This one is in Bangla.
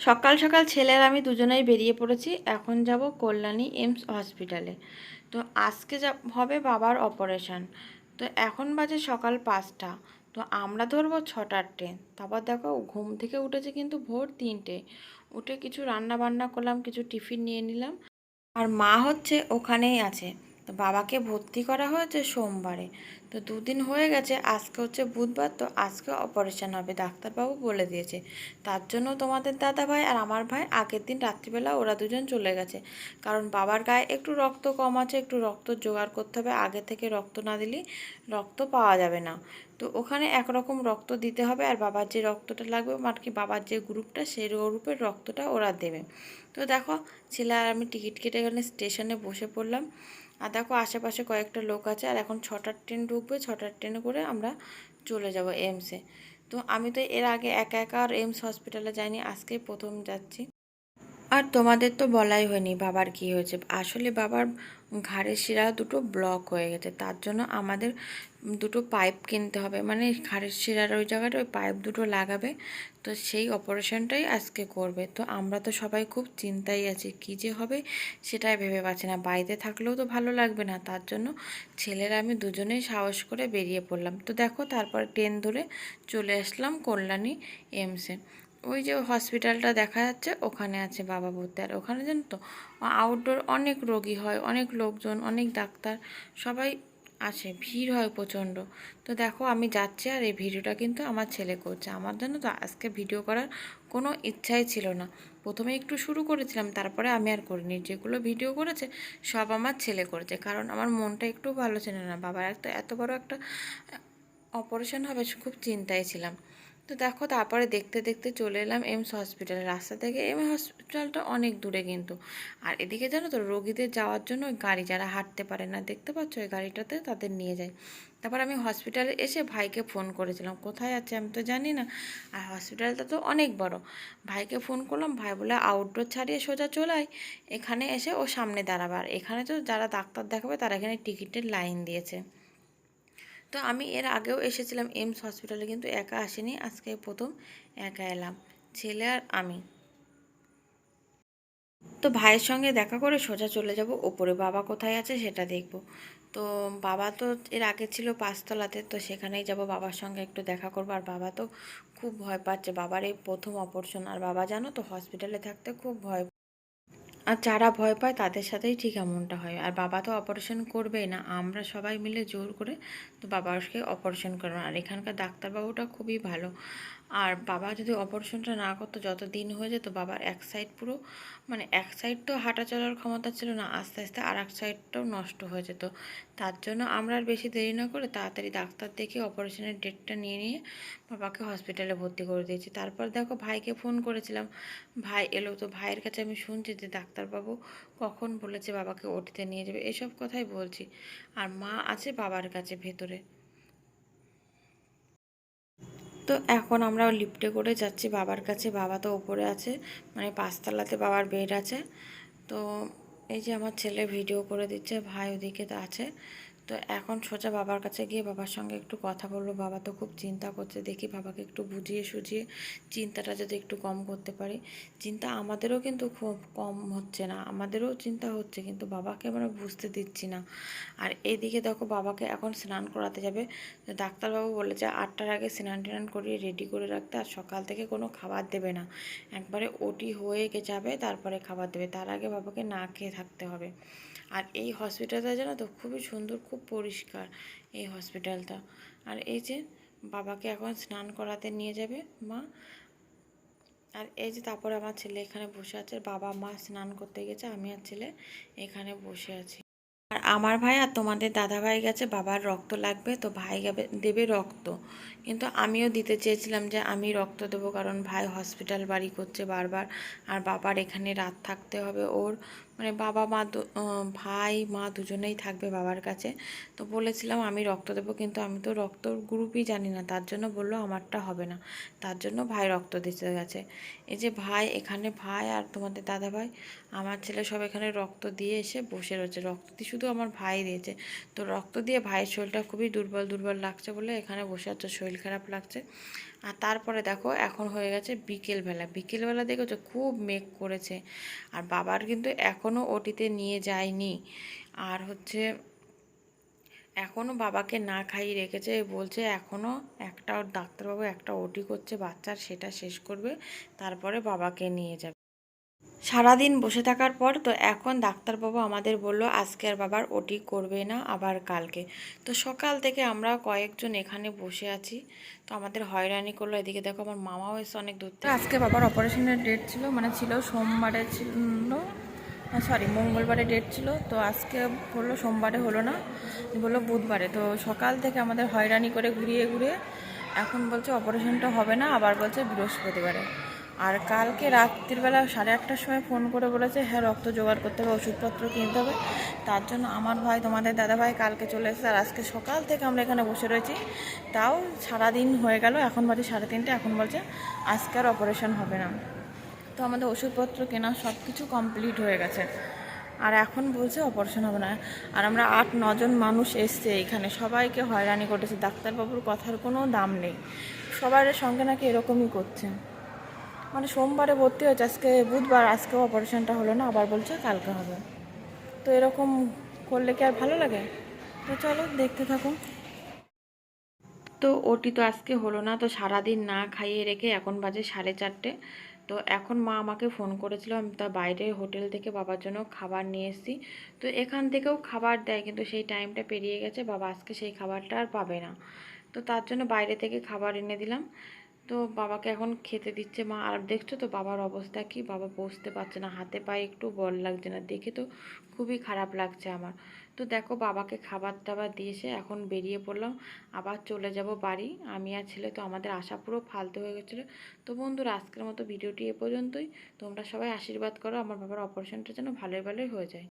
সকাল সকাল ছেলের আমি দুজনেই বেরিয়ে পড়েছি। এখন যাব কল্যাণী এমস হসপিটালে তো আজকে যা, হবে বাবার অপারেশন তো এখন বাজে সকাল পাঁচটা। তো আমরা ধরবো ছটার ট্রেন তারপর দেখো ঘুম থেকে উঠেছে কিন্তু ভোর তিনটে। উঠে কিছু রান্না বান্না করলাম, কিছু টিফিন নিয়ে নিলাম। আর মা হচ্ছে ওখানেই আছে। তো বাবাকে ভর্তি করা হয়েছে সোমবারে। তো দুদিন হয়ে গেছে, আজকে হচ্ছে বুধবার, তো আজকে অপারেশান হবে, ডাক্তারবাবু বলে দিয়েছে। তার জন্য তোমাদের দাদা ভাই আর আমার ভাই আগের দিন রাত্রিবেলা ওরা দুজন চলে গেছে। কারণ বাবার গায়ে একটু রক্ত কম আছে, একটু রক্ত জোগাড় করতে হবে, আগে থেকে রক্ত না দিলে রক্ত পাওয়া যাবে না। তো ওখানে একরকম রক্ত দিতে হবে আর বাবার যে রক্তটা লাগবে আর কি বাবার যে গ্রুপটা, সেই গ্রুপের রক্তটা ওরা দেবে। তো দেখো, ছেলে আর আমি টিকিট কেটে এখানে স্টেশনে বসে পড়লাম। আর দেখো আশেপাশে কয়েকটা লোক আছে, আর এখন ছটার ট্রেন ঢুকবে, ছটার ট্রেনে করে আমরা চলে যাব এমসে তো আমি তো এর আগে একা একা আর এমস হসপিটালে যাইনি, আজকেই প্রথম যাচ্ছি। আর তোমাদের তো বলাই হয়নি বাবার কি হয়েছে। আসলে বাবার ঘাড়ের শিরা দুটো ব্লক হয়ে গেছে, তার জন্য আমাদের দুটো পাইপ কিনতে হবে। মানে ঘাড়ের শিরার ওই জায়গাটা ওই পাইপ দুটো লাগাবে, তো সেই অপারেশনটাই আজকে করবে। তো আমরা তো সবাই খুব চিন্তায় আছি, কী যে হবে সেটাই ভেবে পাচ্ছি না। বাড়িতে থাকলেও তো ভালো লাগবে না, তার জন্য ছেলেরা আমি দুজনেই সাহস করে বেরিয়ে পড়লাম। তো দেখো তারপর ট্রেন ধরে চলে আসলাম কল্যাণী এমসে ওই যে হসপিটালটা দেখা যাচ্ছে, ওখানে আছে বাবা ভর্তি। আর ওখানে জানো তো আউটডোর অনেক রোগী হয়, অনেক লোকজন, অনেক ডাক্তার, সবাই আসে, ভিড় হয় প্রচণ্ড। তো দেখো, আমি যাচ্ছি আর এই ভিডিওটা কিন্তু আমার ছেলে করছে। আমার জন্য তো আজকে ভিডিও করার কোনো ইচ্ছাই ছিল না। প্রথমে একটু শুরু করেছিলাম, তারপরে আমি আর করিনি। যেগুলো ভিডিও করেছে, সব আমার ছেলে করেছে। কারণ আমার মনটা একটু ভালো ছিল না। বাবার একটা এত বড় একটা অপারেশন হবে, খুব চিন্তায় ছিলাম। তো দেখো তারপরে দেখতে দেখতে চলে এলাম এমস হসপিটালে। রাস্তা থেকে এম হসপিটালটা অনেক দূরে কিন্তু। আর এদিকে জানো তো, রোগীদের যাওয়ার জন্য ওই গাড়ি, যারা হাঁটতে পারে না, দেখতে পাচ্ছ ওই গাড়িটাতে তাদের নিয়ে যায়। তারপর আমি হসপিটালে এসে ভাইকে ফোন করেছিলাম, কোথায় আছে আমি তো জানি না। আর হসপিটালটা তো অনেক বড়। ভাইকে ফোন করলাম, ভাই বলে আউটডোর ছাড়িয়ে সোজা চলাই এখানে এসে ও সামনে দাঁড়াবার এখানে তো যারা ডাক্তার দেখাবে, তারা এখানে টিকিটের লাইন দিয়েছে। তো আমি এর আগেও এসেছিলাম এমস হসপিটালে, কিন্তু একা আসিনি। আজকে প্রথম একা এলাম, ছেলে আর আমি। তো ভাইয়ের সঙ্গে দেখা করে সোজা চলে যাব, ওপরে বাবা কোথায় আছে সেটা দেখব। তো বাবা তো এর আগে ছিল পাঁচতলাতে, তো সেখানেই যাব, বাবার সঙ্গে একটু দেখা করব। আর বাবা তো খুব ভয় পাচ্ছে, বাবার এই প্রথম অপারেশন আর বাবা জানো তো হসপিটালে থাকতে খুব ভয় আর যারা ভয় পায় তাদের সাথেই ঠিক এমনটা হয়। আর বাবা তো অপারেশন করবেই না, আমরা সবাই মিলে জোর করে তো বাবাকে অপারেশন করব আর এখানকার ডাক্তারবাবুটা খুবই ভালো। আর বাবা যদি অপারেশনটা না করতো, যত দিন হয়ে যেত বাবার এক সাইড পুরো মানে এক সাইড তো হাঁটা চলার ক্ষমতা ছিল না, আস্তে আস্তে আর এক সাইডটাও নষ্ট হয়ে যেত। তার জন্য আমরা আর বেশি দেরি না করে তাড়াতাড়ি ডাক্তার দেখে অপারেশনের ডেটটা নিয়ে নিয়ে বাবাকে হসপিটালে ভর্তি করে দিয়েছি। তারপর দেখো ভাইকে ফোন করেছিলাম। ভাই এলো তো ভাইয়ের কাছে আমি শুনছি যে ডাক্তারবাবু কখন বলেছে বাবাকে ওটিতে নিয়ে যাবে, এসব কথাই বলছি। আর মা আছে বাবার কাছে ভেতরে। তো এখন আমরা লিফটে করে যাচ্ছি। বাবার কাছে, বাবা তো ওপরে আছে মানে পাঁচতলাতে বাবার বেড আছে। তো এই যে আমার ছেলে ভিডিও করে দিচ্ছে, ভাই ওদিকে আছে। তো এখন সোজা বাবার কাছে গিয়ে বাবার সঙ্গে একটু কথা বলল বাবা তো খুব চিন্তা করছে, দেখি বাবাকে একটু বুঝিয়ে সুঝিয়ে চিন্তাটা যদি একটু কম করতে পারি। চিন্তা আমাদেরও কিন্তু খুব কম হচ্ছে না, আমাদেরও চিন্তা হচ্ছে কিন্তু বাবাকে আমরা বুঝতে দিচ্ছি না। আর এইদিকে দেখো বাবাকে এখন স্নান করাতে যাবে। ডাক্তারবাবু বলেছে আটটার আগে স্নান টান করিয়ে রেডি করে রাখতে আর সকাল থেকে কোনো খাবার দেবে না। একবারে ওটি হয়ে গে যাবে, তারপরে খাবার দেবে। তার আগে বাবাকে না খেয়ে থাকতে হবে। আর এই হসপিটালটা জানো তো খুবই সুন্দর, খুব পরিষ্কার এই হসপিটালটা। আর এই যে বাবাকে এখন স্নান করাতে নিয়ে যাবে মা। আর এই যে তারপরে আমার ছেলে এখানে বসে আছে বাবা, মা স্নান করতে গেছে, আমি আর ছেলে এখানে বসে আছি। আর আমার ভাই আর তোমাদের দাদা ভাই গেছে, বাবার রক্ত লাগবে, তো ভাই দেবে রক্ত। কিন্তু আমিও দিতে চেয়েছিলাম যে আমি রক্ত দেবো, কারণ ভাই হসপিটাল বাড়ি করছে বারবার, আর বাবার এখানে রাত থাকতে হবে ওর। মানে বাবা, মা ভাই, মা দুজনেই থাকবে বাবার কাছে। তো বলেছিলাম, আমি রক্ত দেবো। কিন্তু আমি তো রক্ত গ্রুপই জানি না। তার জন্য বলল, আমারটা হবে না। তার জন্য ভাই রক্ত দিতে গেছে। এই যে ভাই, এখানে ভাই আর তোমাদের দাদা ভাই, আমার ছেলে সব এখানে রক্ত দিয়ে এসে বসে রয়েছে। রক্ত দিয়ে শুধু আমার ভাই দিয়েছে। তো রক্ত দিয়ে ভাইয়ের শরীরটা খুবই দুর্বল দুর্বল লাগছে বলে এখানে বসে আছে। শরীর খারাপ লাগছে। আর তারপরে দেখো, এখন হয়ে গেছে বিকেলবেলা। বিকেলবেলা দেখেছ খুব মেঘ করেছে। আর বাবার কিন্তু এখনও ওটিতে নিয়ে যায়নি। আর হচ্ছে এখনও বাবাকে না খাইয়ে রেখেছে, বলছে এখনও একটা ডাক্তারবাবু একটা ওটি করছে, বাচ্চার সেটা শেষ করবে, তারপরে বাবাকে নিয়ে যাবে। সারাদিন বসে থাকার পর তো এখন ডাক্তারবাবু আমাদের বলল, আজকে আর বাবার ওটি করবে না, আবার কালকে। তো সকাল থেকে আমরা কয়েকজন এখানে বসে আছি। তো আমাদের হয়রানি করল, এদিকে দেখো আমার মামাও এসে অনেক দূর থেকে আজকে বাবার অপারেশনের ডেট ছিল মানে ছিল সোমবারে ছিল সরি মঙ্গলবারে ডেট ছিল, তো আজকে বলল সোমবারে হলো না, বলল বুধবারে। তো সকাল থেকে আমাদের হয়রানি করে ঘুরিয়ে ঘুরিয়ে এখন বলছে অপারেশনটা হবে না, আবার বলছে বৃহস্পতিবারে। আর কালকে রাত্রিবেলা সাড়ে আটটার সময় ফোন করে বলেছে হ্যাঁ রক্ত জোগাড় করতে হবে, ওষুধপত্র কিনতে হবে। তার জন্য আমার ভাই, তোমাদের দাদা ভাই কালকে চলে এসেছে আর আজকে সকাল থেকে আমরা এখানে বসে রয়েছি। তাও সারাদিন হয়ে গেল, এখন বাজে সাড়ে তিনটে, এখন বলছে আজকে আর অপারেশন হবে না। তো আমাদের ওষুধপত্র কেনা সব কিছু কমপ্লিট হয়ে গেছে। আর এখন বলছে অপারেশন হবে না। আর আমরা আট, নজন মানুষ এসছে এখানে, সবাইকে হয়রানি করেছে ডাক্তারবাবুর কথার কোনো দাম নেই। সবার সঙ্গে নাকি এরকমই করছে। মানে সোমবারে ভর্তি হয়েছে, আজকে বুধবার, আজকেও অপারেশনটা হলো না, আবার বলছে কালকে হবে। তো এরকম করলে কি আর ভালো লাগে? তো চলো দেখতে থাকো। তো ওটি তো আজকে হলো না, তো সারাদিন না খাইয়ে রেখে এখন বাজে সাড়ে চারটে। তো এখন মা আমাকে ফোন করেছিল, আমি তা বাইরে হোটেল থেকে বাবার জন্য খাবার নিয়ে এসেছি। তো এখান থেকেও খাবার দেয়, কিন্তু সেই টাইমটা পেরিয়ে গেছে, বাবা আজকে সেই খাবারটা আর পাবে না। তো তার জন্য বাইরে থেকে খাবার এনে দিলাম। তো বাবাকে এখন খেতে দিচ্ছে মা। আর দেখছ তো বাবার অবস্থা কি? বাবা বসতে পারছে না, হাতে পায়ে একটু বল লাগছে না। দেখে তো খুবই খারাপ লাগছে আমার। তো দেখো বাবাকে খাবার দাবার দিয়েছে এখন বেরিয়ে পড়লাম। আবার চলে যাব বাড়ি। আমি আর ছেলে তো আমাদের আশা পুরো ফালতু হয়ে গেছিল। তো বন্ধুরা, আজকের মতো ভিডিওটি এ পর্যন্তই। তোমরা সবাই আশীর্বাদ করো। আমার বাবার অপারেশনটা যেন ভালোই ভালোই হয়ে যায়।